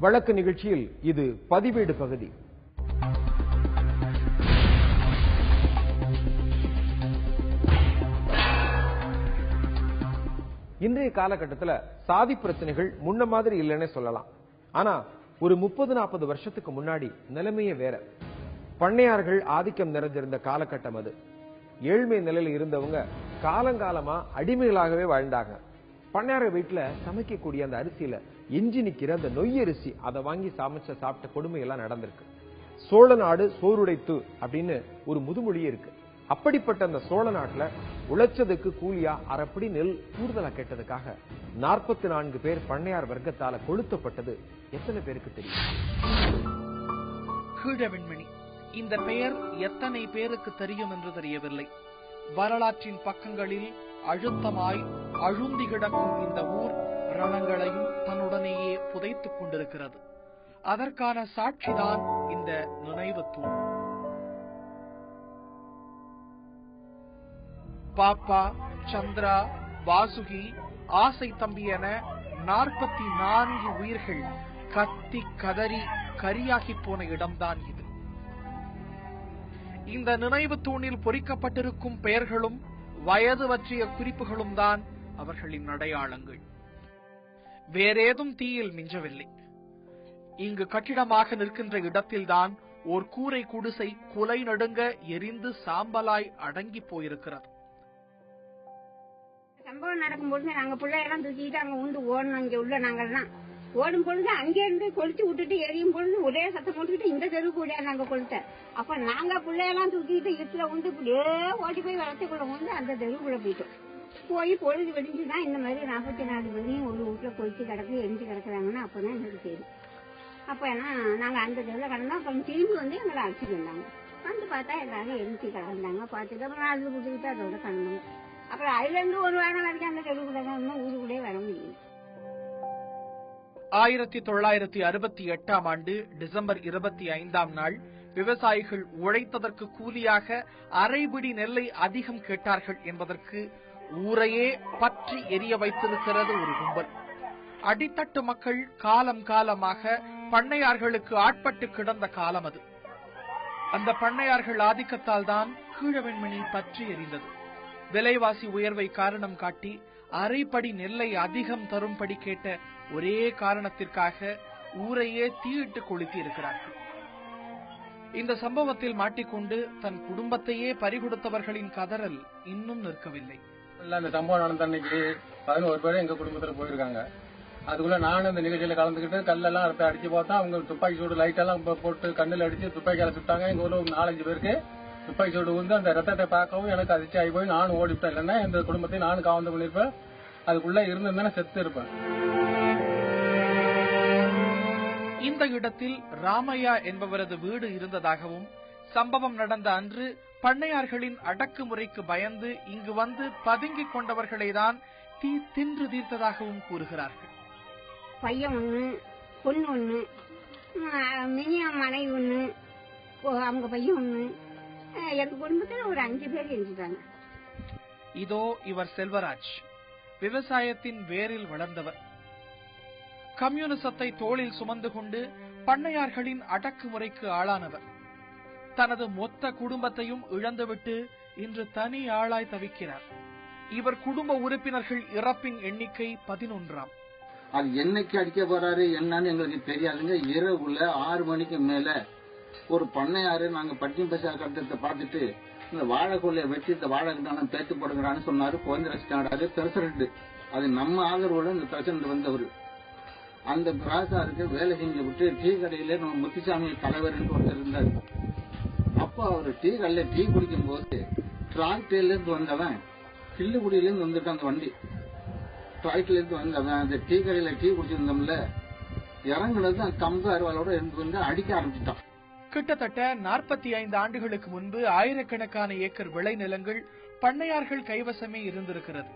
வழக்கு நிகழ்ச்சியில் இது பதிவேடு பகுதி. இன்றைய காலகட்டத்துல சாதி பிரச்சனைகள் முன்ன மாதிரி இல்லைன்னு சொல்லலாம். ஆனா ஒரு முப்பது நாற்பது வருஷத்துக்கு முன்னாடி நிலைமையே வேற. பண்ணையார்கள் ஆதிக்கம் நிறைஞ்சிருந்த காலகட்டம் அது. ஏழ்மை நிலையில இருந்தவங்க காலங்காலமா அடிமைகளாகவே வாழ்ந்தாங்க. பண்ணையார வீட்டுல சமைக்கக்கூடிய அந்த அரிசியில எஞ்சி நிக்கிற அந்த நொய்யரிசி அதை வாங்கி சமைச்ச சாப்பிட்ட கொடுமை எல்லாம் நடந்திருக்கு. சோழ நாடு சோறுடைத்து அப்படின்னு ஒரு முதுமொழியே இருக்கு. அப்படிப்பட்ட அந்த சோழ நாட்டுல உழைச்சதுக்கு கூலியா அரைப்படி நெல் கூடுதலா கேட்டதுக்காக நாற்பத்தி நான்கு பேர் பண்ணையார் வர்க்கத்தால கொளுத்தப்பட்டது எத்தனை பேருக்கு தெரியும்? கீழவெண்மணி இந்த பெயர் எத்தனை பேருக்கு தெரியும் என்று தெரியவில்லை. வரலாற்றின் பக்கங்களில் அழுத்தமாய் அழுந்தி கிடக்கும் இந்த ஊர் ரணங்களையும் தன்னுடனேயே புதைத்துக் கொண்டிருக்கிறது. அதற்கான சாட்சிதான் இந்த நினைவு தூண். பாப்பா சந்திரா வாசுகி ஆசை தம்பி என நாற்பத்தி நான்கு உயிர்கள் கத்தி கதறி கரியாகி போன இடம்தான் இது. இந்த நினைவு தூணில் பொறிக்கப்பட்டிருக்கும் பெயர்களும் வயது பற்றிய குறிப்புகளும் தான் அவர்களின் அடையாளங்கள். வேறேதும் தீயில் மிஞ்சவில்லை. இங்கு கட்டிடமாக நிற்கின்ற இடத்தில்தான் ஓர் கூரை குடிசை குலை நடுங்க எரிந்து சாம்பலாய் அடங்கி போயிருக்கிறது. சம்பவம் நடக்கும் பொழுது நாங்க பிள்ளையெல்லாம் தூக்கிட்டு அங்க உண்டு ஓடணும் இங்க உள்ள நாங்கெல்லாம் ஓடும் பொழுது அங்கே இருந்து கொளுத்து விட்டுட்டு எரியும் பொழுது ஒரே சத்தம் போட்டுக்கிட்டு இந்த தெருவுக்கு விட நாங்க கொளுத்த. அப்ப நாங்க பிள்ளையெல்லாம் தூக்கிட்டு இருட்டுல உண்டு இப்படியே ஓடி போய் வளர்த்துக்குள்ள வந்து அந்த தெருவுக்குள்ள போயிட்டோம். போய் பொழுது வெடிஞ்சுதான் இந்த மாதிரி நாற்பத்தி நாலு பேரையும் ஒரு வீட்டுல கொளுத்தி கிடக்கு எரிஞ்சு கிடக்குறாங்கன்னு அப்பதான் எங்களுக்கு தெரியும். அப்ப ஏன்னா நாங்க அந்த தெருவில் கிடந்தோம். அப்புறம் திரும்பி வந்து எங்களை அழைச்சிட்டு வந்தாங்க. வந்து பார்த்தா எல்லாரும் எரிஞ்சு கிடந்தாங்க. பார்த்துட்டு அப்புறம் அது கொடுத்துக்கிட்டு அதோட கிடந்தாங்க அப்புறம் அதுல இருந்து ஒரு வாரம் வரைக்கும் அந்த தெருவுக்குள்ள தான். இருந்தோம் ஊருக்குள்ளே வர முடியும் ஆயிரத்தி தொள்ளாயிரத்தி அறுபத்தி எட்டாம் ஆண்டு டிசம்பர் இருபத்தி ஐந்தாம் நாள் விவசாயிகள் உழைத்ததற்கு கூலியாக அரைபிடி நெல்லை அதிகம் கேட்டார்கள் என்பதற்கு ஊரையே பற்றி எரிய வைத்திருக்கிறது ஒரு கும்பல். அடித்தட்டு மக்கள் காலம் காலமாக பண்ணையார்களுக்கு ஆட்பட்டு கிடந்த காலம் அது. அந்த பண்ணையார்கள் ஆதிக்கத்தால் தான் கீழவெண்மணி பற்றி எரிந்தது. விலைவாசி உயர்வை காரணம் காட்டி அரைப்படி நெல்லை அதிகம் தரும்படி கேட்ட ஒரே காரணத்திற்காக ஊரையே தீயிட்டு கொளுத்தி இருக்கிறார்கள். இந்த சம்பவத்தில் மாட்டிக்கொண்டு தன் குடும்பத்தையே பறிகொடுத்தவர்களின் கதறல் இன்னும் நிற்கவில்லை. இல்லை அந்த சம்பவம் நடந்த அன்னைக்கு பதினோரு பேரும் எங்க குடும்பத்துல போயிருக்காங்க. அதுக்குள்ள நானும் இந்த நிகழ்ச்சியில கலந்துக்கிட்டு கல்லெல்லாம் அறுத்து அடிச்சு பார்த்தா அவங்க துப்பாக்கி சூடு லைட் எல்லாம் போட்டு கண்ணில் அடிச்சு துப்பாக்கியால சுட்டாங்க. எங்க ஊர்ல ஒரு நாலஞ்சு பேருக்கு துப்பாக்கி சூடு வந்து அந்த ரத்தத்தை பார்க்கவும் எனக்கு அதிர்ச்சி ஆகி போய் நானும் ஓடிவிட்டேன் இல்லைன்னா இந்த குடும்பத்தை நானும் காவந்து பண்ணிருப்பேன் அதுக்குள்ள இருந்திருந்தேன்னா செத்து இருப்பேன் இந்த இடத்தில் ராமையா என்பவரது வீடு இருந்ததாகவும் சம்பவம் நடந்த அன்று பண்ணையார்களின் அடக்குமுறைக்கு பயந்து இங்கு வந்து பதுங்கிக் கொண்டவர்களை தான் தீ தின்று தீர்த்ததாகவும் கூறுகிறார்கள். பையன் ஒண்ணு பொண்ணு ஒண்ணு மினியா மனைவி ஒண்ணு அவங்க பையன் ஒண்ணு எங்க குடும்பத்துல ஒரு அஞ்சு பேர் இருந்துட்டாங்க. இதோ இவர் செல்வராஜ் விவசாயத்தின் வேரில் வளர்ந்தவர். கம்யூனிசத்தை தோளில் சுமந்து கொண்டு பண்ணையார்களின் அடக்குமுறைக்கு ஆளானவர். தனது மொத்த குடும்பத்தையும் இழந்துவிட்டு இன்று தனி ஆளாய் தவிக்கிறார். இவர் குடும்ப உறுப்பினர்கள் இறப்பின் எண்ணிக்கை பதினொன்றாம். அது என்னைக்கு அடிக்க போறாரு என்னன்னு எங்களுக்கு தெரியாதுங்க. இரவுல ஆறு மணிக்கு மேல ஒரு பண்ணையாரு நாங்க பட்டினி பசா கட்டத்தை பார்த்துட்டு இந்த வாழை கொள்ளைய வெட்டி இந்த வாழை கட்டான பேத்து போடுங்கிறான்னு சொன்னாரு குழந்தை பிரசிடண்ட். அது நம்ம ஆதரவோட இந்த பிரசிடண்ட் வந்தவர். அந்த பிராசாருக்கு வேலை செஞ்சு விட்டு டீ கடையில நம்ம முத்துசாமி தலைவர்னு ஒருத்தர் இருந்தார். அப்போ அவர் டீ கடையில டீ குடிக்கும் போது டிராக்டர்ல இருந்து வந்தவன் கிள்ளுக்குடியில இருந்து வந்துட்டான் அந்த வண்டி. ஃபிளைட்ல இருந்து வந்தவன் அந்த டீ கடையில டீ குடிச்சிருந்தோம்ல இறங்குனது அந்த கம்பு அருவாலோட இருந்து வந்து அடிக்க ஆரம்பிச்சிட்டான். கிட்டத்தட்ட நாற்பத்தி ஐந்து ஆண்டுகளுக்கு முன்பு ஆயிரக்கணக்கான ஏக்கர் விளைநிலங்கள் பண்ணையார்கள் கைவசமே இருந்திருக்கிறது.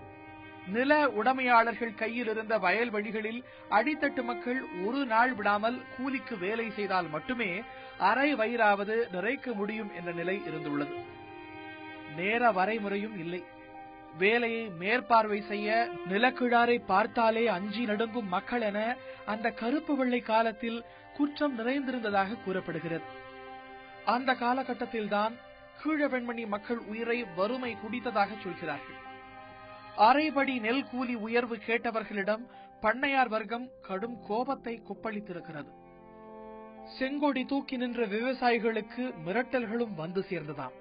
நில உடைமையாளர்கள் கையில் இருந்த வயல்வெளிகளில் அடித்தட்டு மக்கள் ஒரு நாள் விடாமல் கூலிக்கு வேலை செய்தால் மட்டுமே அரை வயிறாவது நிறைக்க முடியும் என்ற நிலை இருந்துள்ளது. நேர வரைமுறையும் இல்லை. வேலையை மேற்பார்வை செய்ய நிலக்கிழாரை பார்த்தாலே அஞ்சி நடுங்கும் மக்கள் என அந்த கருப்பு வெள்ளை காலத்தில் குற்றம் நிறைந்திருந்ததாக கூறப்படுகிறது. அந்த காலகட்டத்தில்தான் கீழ வெண்மணி மக்கள் உயிரை வறுமை குடித்ததாக சொல்கிறார்கள். அரைபடி நெல் கூலி உயர்வு கேட்டவர்களிடம் பண்ணையார் வர்க்கம் கடும் கோபத்தை கொப்பளித்திருக்கிறது. செங்கோடி தூக்கி நின்ற விவசாயிகளுக்கு மிரட்டல்களும் வந்து சேர்ந்ததாம்.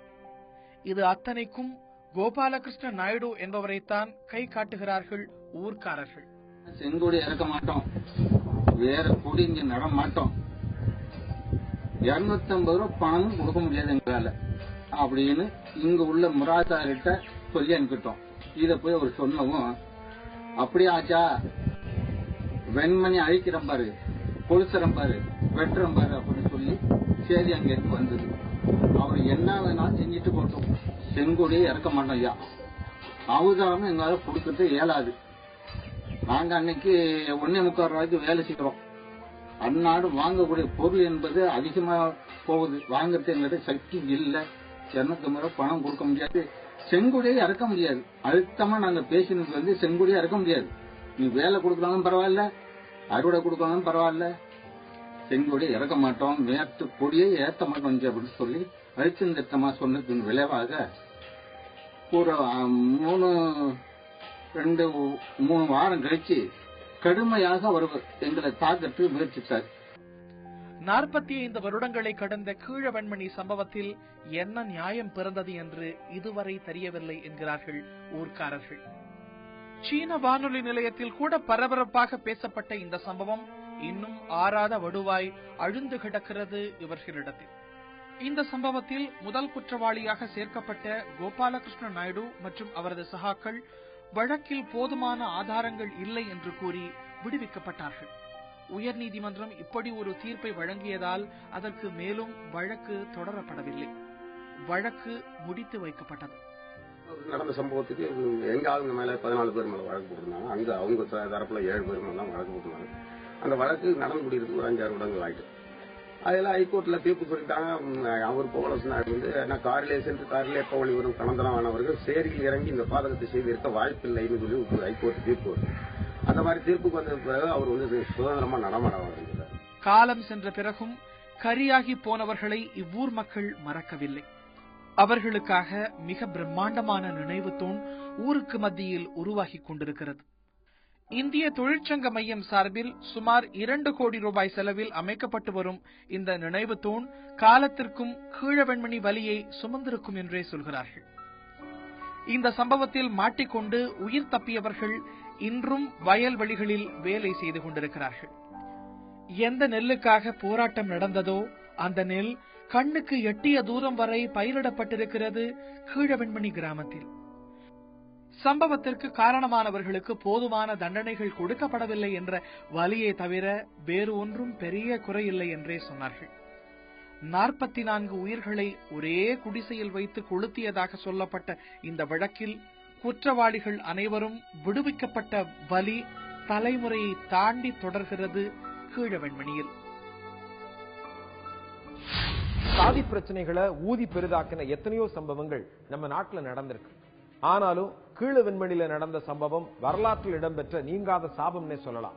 இது அத்தனைக்கும் கோபாலகிருஷ்ண நாயுடு என்பவரைத்தான் கை காட்டுகிறார்கள் ஊர்க்காரர்கள். செங்கோடி இறக்க மாட்டோம். வேற கொடி இங்க நட மாட்டோம். இருநூத்தி ஐம்பது ரூபாய் பணமும் கொடுக்க முடியாது எங்களால. அப்படின்னு இங்க உள்ள முராதாரிட்ட சொல்லி அனுப்பிட்டோம். இத போய் அவர் சொன்னவும் அப்படியே ஆச்சா? வெண்மணி அழிக்கிறோம் பாரு கொலுசுறம் பாரு வெட்டுறம் பாரு அப்படின்னு சொல்லி சரி அங்க இருந்து வந்தது. அவர் என்ன வேணாலும் செஞ்சுட்டு போட்டோம். செங்கோடியே இறக்க மாட்டோம் ஐயா. அவதாரம் எங்களால் கொடுக்கறது இயலாது. நாங்க அன்னைக்கு ஒன்னே முக்கால் ரூபாய்க்கு வேலை செய்கிறோம் அந்நாடு வாங்கக்கூடிய பொருள் என்பது அதிகமா போகுது. வாங்கறது எங்களுக்கு சக்தி இல்லை. சென்னத்து முறை பணம் கொடுக்க முடியாது. செங்குடியை இறக்க முடியாது. அழுத்தமா நாங்க பேசினது வந்து செங்குடியை இறக்க முடியாது. நீ வேலை கொடுக்கறாலும் பரவாயில்ல அறுவடை கொடுக்கலாலும் பரவாயில்ல. செங்கொடியை இறக்க மாட்டோம் மேட்டு கொடியை ஏத்த மாட்டோம் அப்படின்னு சொல்லி அழுத்தம் திட்டமா சொன்னதின் விளைவாக ஒரு மூணு ரெண்டு மூணு வாரம் கழிச்சு கடுமையாக ஒரு எங்களை தாக்கத்துக்கு முயற்சித்தார் நாற்பத்தி ஐந்து வருடங்களை கடந்த கீழவெண்மணி சம்பவத்தில் என்ன நியாயம் பிறந்தது என்று இதுவரை தெரியவில்லை என்கிறார்கள் ஊர்க்காரர்கள். சீன வானொலி நிலையத்தில் கூட பரபரப்பாக பேசப்பட்ட இந்த சம்பவம் இன்னும் ஆறாத வடுவாய் அழுந்து கிடக்கிறது இவர்களிடத்தில். இந்த சம்பவத்தில் முதல் குற்றவாளியாக சேர்க்கப்பட்ட கோபாலகிருஷ்ண நாயுடு மற்றும் அவரது சகாக்கள் வழக்கில் போதுமான ஆதாரங்கள் இல்லை என்று கூறி விடுவிக்கப்பட்டார்கள். உயர்நீதிமன்றம் இப்படி ஒரு தீர்ப்பை வழங்கியதால் அதற்கு மேலும் வழக்கு தொடரப்படவில்லை. வழக்கு முடித்து வைக்கப்பட்டது. நடந்த சம்பவத்துக்கு எங்க ஆளுங்க மேல பதினாலு பேர் மேல வழக்கு போட்டிருந்தாங்க. அங்க அவங்க தரப்புல ஏழு பேர் மேல தான் வழக்கு போட்டிருந்தாங்க. அந்த வழக்கு நடந்து முடியறதுக்கு ஒரு அஞ்சாறு வருடங்கள் ஆயிட்டு. அதெல்லாம் ஹைகோர்ட்ல தீர்ப்பு சொல்லிட்டாங்க. அவர் போகலசனா வந்து நான் காரிலே சென்று காரிலே போவழி வரும்? கலந்தனமானவர்கள் சேரியில் இறங்கி இந்த பாதகத்தை செய்திருக்க வாய்ப்பில்லைன்னு சொல்லி ஹைகோர்ட் தீர்ப்பு வருது. அந்த மாதிரி தீர்ப்புக்கு வந்த பிறகு அவர் வந்து சுதந்திரமா நடமாட காலம் சென்ற பிறகும் கரியாகி போனவர்களை இவ்வூர் மக்கள் மறக்கவில்லை. அவர்களுக்காக மிக பிரம்மாண்டமான நினைவு தூண் ஊருக்கு மத்தியில் உருவாகி கொண்டிருக்கிறது. இந்திய தொழிற்சங்க மையம் சார்பில் சுமார் இரண்டு கோடி ரூபாய் செலவில் அமைக்கப்பட்டு வரும் இந்த நினைவு தூண் காலத்திற்கும் கீழவெண்மணி வலியை சுமந்திருக்கும் என்றே சொல்கிறார்கள். இந்த சம்பவத்தில் மாட்டிக்கொண்டு உயிர் தப்பியவர்கள் இன்றும் வயல்வெளிகளில் வேலை செய்து கொண்டிருக்கிறார்கள். எந்த நெல்லுக்காக போராட்டம் நடந்ததோ அந்த நெல் கண்ணுக்கு எட்டிய தூரம் வரை பயிரிடப்பட்டிருக்கிறது கீழவெண்மணி கிராமத்தில். சம்பவத்திற்கு காரணமானவர்களுக்கு போதுமான தண்டனைகள் கொடுக்கப்படவில்லை என்ற வலியை தவிர வேறு ஒன்றும் பெரிய குறையில்லை என்றே சொன்னார்கள். நாற்பத்தி நான்கு உயிர்களை ஒரே குடிசையில் வைத்து கொளுத்தியதாக சொல்லப்பட்ட இந்த வழக்கில் குற்றவாளிகள் அனைவரும் விடுவிக்கப்பட்ட வலி தலைமுறையை தாண்டி தொடர்கிறது கீழவெண்மணியில். சாதி பிரச்சனைகளை ஊதி பெரிதாக்கின எத்தனையோ சம்பவங்கள் நம்ம நாட்டுல நடந்திருக்கு. ஆனாலும் கீழ வெண்மணியில நடந்த சம்பவம் வரலாற்றில் இடம்பெற்ற நீங்காத சாபம்னே சொல்லலாம்.